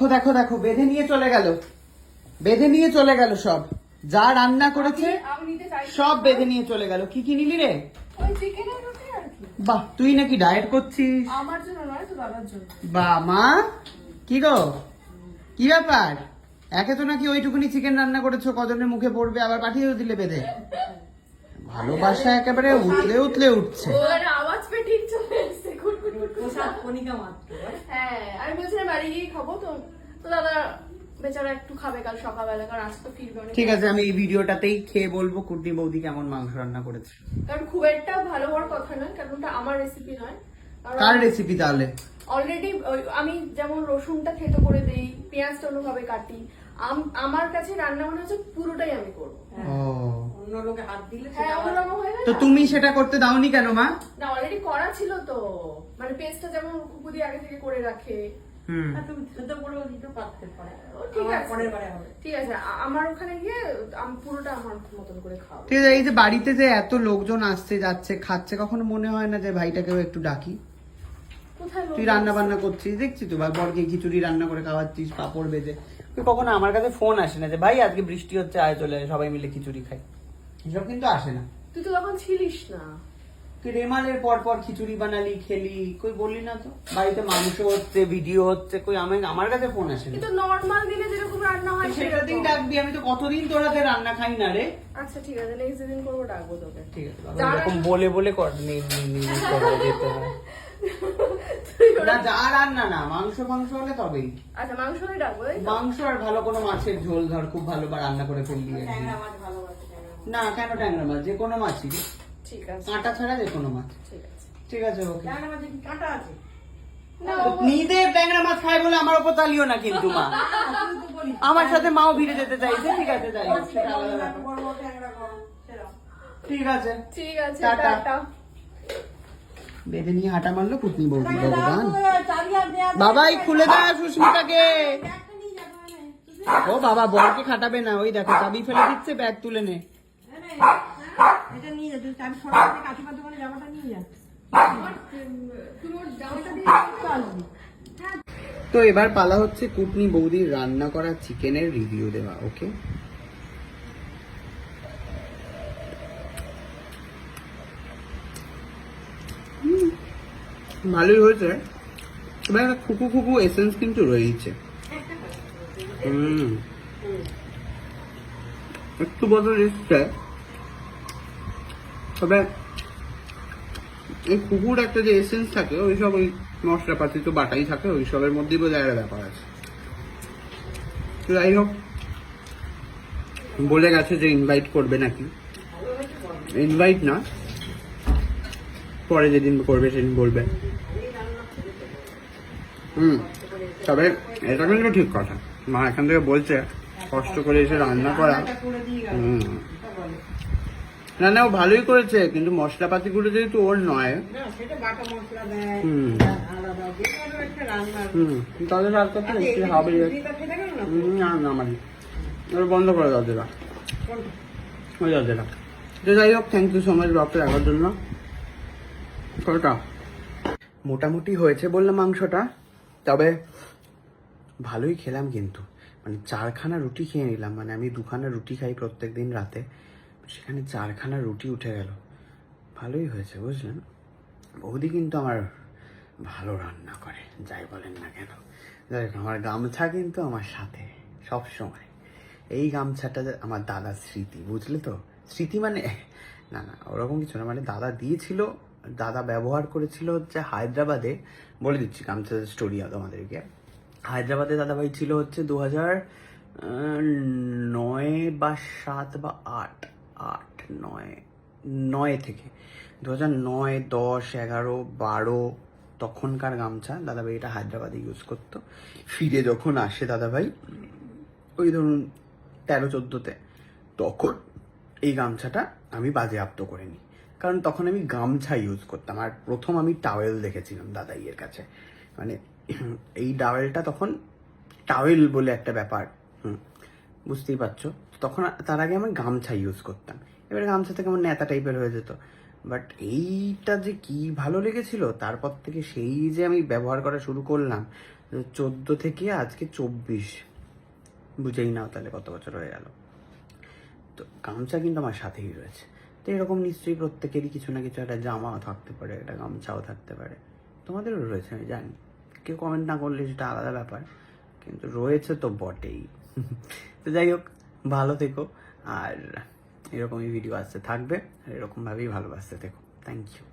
দেখো দেখো দেখো বেঁধে নিয়ে চলে গেল। বেঁধে নিয়ে চলে গেল সব। যা রান্না করেছে সব বেঁধে নিয়ে চলে গেল। কি কি নিলি রে? বাহ তুই নাকি ডায়েট করছিস? আমার জন্য নয় তো দাদার জন্য। বা মা? কি গো? কি ব্যাপার? একে তো নাকি ওইটুকুনি চিকেন রান্না করেছ কজনের মুখে পড়বে আবার পাঠিয়েও দিলে বেঁধে। ভালোবাসা একেবারে উতলে উতলে উঠছে। আওয়াজ পে ঠিক চলে। কণিকা মাত্র। হ্যাঁ আমি বলছিলাম বাড়ি গিয়ে খাব তো তো দাদা বেচারা একটু খাবে কাল সকালবেলা কারণ আজ তো ফিরবে অনেক ঠিক আছে আমি এই ভিডিওটাতেই খেয়ে বলব কুটনি বৌদি কেমন মাংস রান্না করেছে। কারণ খুব একটা ভালো হওয়ার কথা নয় কারণ ওটা আমার রেসিপি নয়। কার রেসিপি তাহলে? অলরেডি আমি যেমন রসুনটা থেতো করে দেই পেঁয়াজটা অন্যভাবে কাটি আমার কাছে রান্না মনে হচ্ছে পুরোটাই আমি করব। অন্য লোকে হাত দিলে হ্যাঁ অন্যরকম হয়ে গেল তো তুমি সেটা করতে দাওনি কেন মা? না অলরেডি করা ছিল তো। মানে পেস্টটা যেমন কুকুদি আগে থেকে করে রাখে। হ্যাঁ, তুমি সেদ্ধ করেও দিতে পারতে পারে। ও ঠিক আছে। পরের বারে হবে। ঠিক আছে আ- আমার ওখানে গিয়ে আমি পুরোটা আমার মতন করে ঠিক আছে এই যে বাড়িতে যে এত লোকজন আসছে যাচ্ছে খাচ্ছে কখনো মনে হয় না যে ভাইটাকেও একটু ডাকি? তুই রান্না বান্না করছিস? দেখছি তো ভাই বরকে খিচুড়ি রান্না করে খাওয়াচ্ছিস পাপড় বেজে তুই কখনো আমার কাছে ফোন আসে না যে ভাই আজকে বৃষ্টি হচ্ছে আয় চলে সবাই মিলে খিচুড়ি খাই। এসব কিন্তু আসে না। তুই তো তখন ছিলিস না। তুই রেমালের পর পর খিচুড়ি বানালি খেলি কই বললি না তো? বাড়িতে মাংস হচ্ছে ভিডিও হচ্ছে কই আমি আমার কাছে ফোন আসে না। কিন্তু নর্মাল দিনে যেরকম রান্না হয় সেটা দিন ডাকবি আমি তো কতদিন তোর হাতে রান্না খাই না রে? আচ্ছা ঠিক আছে নেক্সট দিন করব ডাকবো তোকে। ঠিক আছে এরকম বলে বলে কর নি- নি- নি- নি করে যেতে হয়। না যা রান্না না মাংস মাংস হলে তবেই। আচ্ছা মাংস হলে ডাকবো মাংস আর ভালো কোনো মাছের ঝোল ধর খুব ভালো বা রান্না করে না কেন ট্যাংরা মাছ? যে কোনো মাছই ঠিক আছে। কাঁটা ছাড়া যে কোনো মাছ। ঠিক আছে। ওকে। ট্যাংরা মাছে কি কাঁটা আছে? না ট্যাংরা মাছ খায় বলে আমার ওপর তালিও না কিন্তু মা। আমার সাথে মাও ভিড়ে যেতে চাইছে ঠিক আছে। ঠিক আছে ঠিক আছে। টাটা। বেঁধে নিয়ে হাঁটা মারলো কুটনি বৌদি ভগবান। বাবাই খুলে দেয় সুস্মিতাকে। ও বাবা বরকে খাটাবে না ওই দেখো চাবি ফেলে দিচ্ছে ব্যাগ তুলে নে। হ্যাঁ, তো এবার পালা হচ্ছে কুটনি বৌদির রান্না করা চিকেনের রিভিউ দেওয়া ওকে ভালোই হয়েছে। এবার একটা খুকু খুকু এসেন্স কিন্তু রয়েছে একটু বদল এসছে। তবে এই কুকুর একটা যে এসেন্স থাকে ওই সব ওই মশলাপাতি তো বাটাই থাকে ওই সবের মধ্যেই বোধহয় একটা ব্যাপার আছে। যাই হোক, বলে গেছে যে ইনভাইট করবে নাকি? ইনভাইট না। পরে যেদিন করবে সেদিন বলবে। হুম তবে এটা কিন্তু ঠিক কথা। মা এখান থেকে বলছে কষ্ট করে এসে রান্না করা। হুম। না না ও ভালোই করেছে কিন্তু মশলাপাতিগুলো যেহেতু ওর নয়। হুম। হুম কথা আচ্ছা, একটু হবে? না? না মানে বন্ধ করে দাও যেটা ওই দাও যেটা তো যাই হোক থ্যাংক ইউ সো মাচ ব্লগটা দেখার জন্য। মোটামুটি হয়েছে বললাম মাংসটা। তবে ভালোই খেলাম কিন্তু। মানে চারখানা রুটি খেয়ে নিলাম। মানে আমি দুখানা রুটি খাই প্রত্যেক দিন রাতে। সেখানে চারখানা রুটি উঠে গেল। ভালোই হয়েছে বুঝলেন? বৌদি কিন্তু আমার ভালো রান্না করে যাই বলেন না কেন। যাই হোক, আমার গামছা কিন্তু আমার সাথে সব সময়। এই গামছাটা আমার দাদার স্মৃতি বুঝলে তো? স্মৃতি মানে না না ওরকম কিছু না। মানে দাদা দিয়েছিল দাদা ব্যবহার করেছিল হচ্ছে হায়দ্রাবাদে, বলে দিচ্ছি গামছার স্টোরি তোমাদেরকে। হায়দ্রাবাদে দাদাভাই ছিল হচ্ছে দু হাজার নয় বা সাত বা আট আট, নয় নয় থেকে। দু হাজার নয়, দশ, এগারো, বারো তখনকার গামছা দাদাভাই এটা হায়দ্রাবাদে ইউজ করতো। ফিরে যখন আসে দাদাভাই, ওই ধরুন তেরো, চোদ্দোতে, তখন এই গামছাটা আমি বাজেয়াপ্ত করে নিই। কারণ তখন আমি গামছা ইউজ করতাম। আর প্রথম আমি টাওয়েল দেখেছিলাম দাদাইয়ের কাছে। মানে এই টাওয়েলটা তখন টাওয়েল বলে একটা ব্যাপার, হুম, বুঝতেই পারছ? তখন তার আগে আমি গামছা ইউজ করতাম। এবার গামছা থেকে আমার নেতা টাইপের হয়ে যেত। বাট এইটা যে কি ভালো লেগেছিল, তারপর থেকে সেই যে আমি ব্যবহার করা শুরু করলাম, চোদ্দ থেকে আজকে চব্বিশ। বুঝেই নাও তাহলে কত বছর হয়ে গেল। তো গামছা কিন্তু আমার সাথেই রয়েছে। তো এরকম নিশ্চয়ই প্রত্যেকেরই কিছু না কিছু একটা জামাও থাকতে পারে, একটা গামছাও থাকতে পারে। তোমাদেরও রয়েছে, আমি জানি। কেউ কমেন্ট না করলে সেটা আলাদা ব্যাপার, কিন্তু রয়েছে তো বটেই। তো যাই হোক, ভালো থেকো, আর এরকমই ভিডিও আসতে থাকবে, আর এরকমভাবেই ভালোবাসতে থেকো। Thank you